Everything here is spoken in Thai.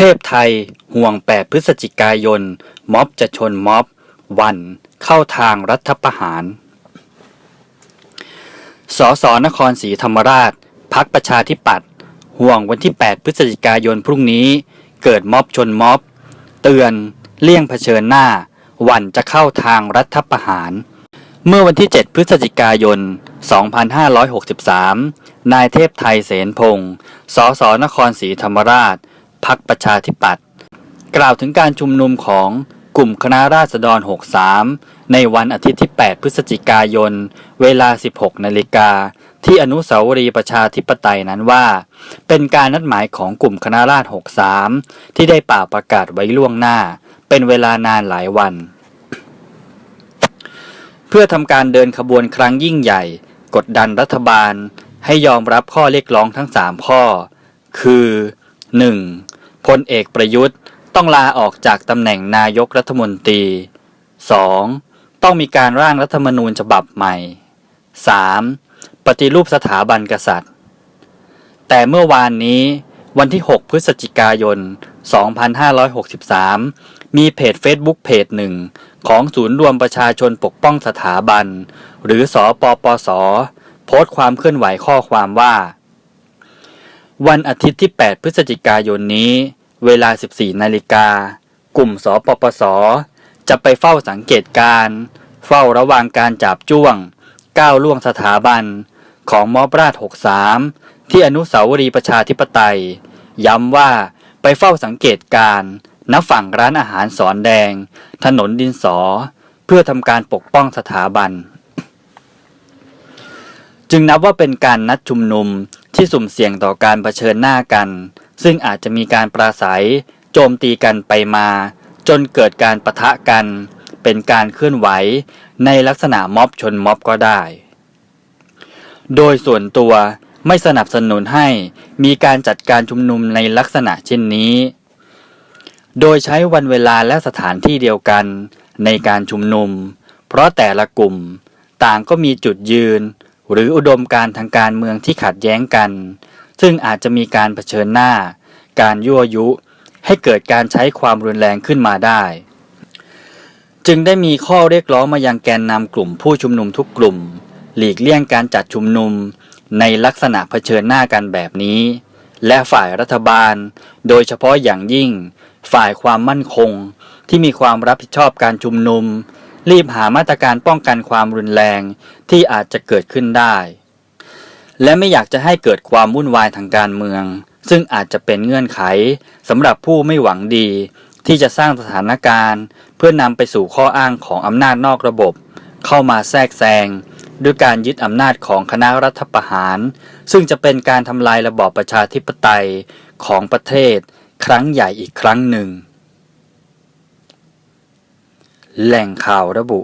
ทพไทย ห่วง 8 พฤศจิกายน ม็อบจะชนม็อบ วัน เข้าทางรัฐประหาร สสนครศรีธรรมราช พักประชาธิปัตย์ ห่วงวันที่ 8 พฤศจิกายนพรุ่งนี้ เกิดม็อบชนม็อบ เตือน เลี่ยงเผชิญหน้า วันจะเข้าทางรัฐประหาร เมื่อวันที่ 7 พฤศจิกายน 2563 นายเทพไทยเสนพงศ์ สสนครศรีธรรมราช พักประชาธิปัตย์กล่าวถึงการชุมนุมของกลุ่มคณะราษฎร 63 ในวันอาทิตย์ที่ 8 พฤศจิกายน เวลา 16 นาฬิกา ที่อนุสาวรีย์ประชาธิปไตยนั้นว่า เป็นการนัดหมายของกลุ่มคณะราษฎร 63 ที่ได้ป่าประกาศไว้ล่วงหน้า เป็นเวลานานหลายวัน เพื่อทำการเดินขบวนครั้งยิ่งใหญ่ กดดันรัฐบาลให้ยอมรับข้อเรียกร้องทั้ง 3 ข้อ คือ 1. พลเอกประยุทธ์ต้องลาออกจากตำแหน่งนายกรัฐมนตรี 2. ต้องมีการร่างรัฐธรรมนูญฉบับใหม่ 3. ปฏิรูปสถาบันกษัตริย์ แต่เมื่อวานนี้วันที่ 6 พฤศจิกายน 2563 มีเพจ Facebook เพจหนึ่งของศูนย์รวมประชาชนปกป้องสถาบัน หรือสอปปส โพสต์ความเคลื่อนไหวข้อความว่า วันอาทิตย์ที่ 8 พฤศจิกายนนี้ เวลา 14 นาฬิกา กลุ่มสปปส จะไปเฝ้าสังเกตการ เฝ้าระวังการจับจ้วง ก้าวล่วงสถาบัน ของมอบราช 63 ที่อนุสาวรีย์ประชาธิปไตย ย้ำว่าไปเฝ้าสังเกตการณ์ณฝั่งร้านอาหารสอนแดง ถนนดินสอ เพื่อทำการปกป้องสถาบัน จึงนับว่าเป็นการนัดชุมนุม ที่สุ่มเสี่ยงต่อการเผชิญหน้ากัน ซึ่งอาจจะมีการปราศัย โจมตีกันไปมา จนเกิดการปะทะกัน เป็นการเคลื่อนไหวในลักษณะม็อบชนม็อบก็ได้ โดยส่วนตัวไม่สนับสนุนให้มีการจัดการชุมนุมในลักษณะเช่นนี้ โดยใช้วันเวลาและสถานที่เดียวกันในการชุมนุม เพราะแต่ละกลุ่มต่างก็มีจุดยืน หรืออุดมการทางการเมืองที่ขัดแย้งกัน ซึ่งอาจจะมีการเผชิญหน้า การยั่วยุ ให้เกิดการใช้ความรุนแรงขึ้นมาได้ จึงได้มีข้อเรียกร้องมายังแกนนำกลุ่มผู้ชุมนุมทุกกลุ่ม หลีกเลี่ยงการจัดชุมนุม ในลักษณะเผชิญหน้ากันแบบนี้ และฝ่ายรัฐบาล โดยเฉพาะอย่างยิ่ง ฝ่ายความมั่นคงที่มีความรับผิดชอบการชุมนุม รีบหามาตรการป้องกันความรุนแรงที่อาจจะเกิดขึ้นได้ และไม่อยากจะให้เกิดความวุ่นวายทางการเมือง ซึ่งอาจจะเป็นเงื่อนไขสำหรับผู้ไม่หวังดี ที่จะสร้างสถานการณ์ เพื่อนำไปสู่ข้ออ้างของอำนาจนอกระบบ เข้ามาแทรกแซงด้วยการยึดอำนาจของคณะรัฐประหาร ซึ่งจะเป็นการทำลายระบอบประชาธิปไตยของประเทศครั้งใหญ่อีกครั้งหนึ่ง แหล่งข่าวระบุ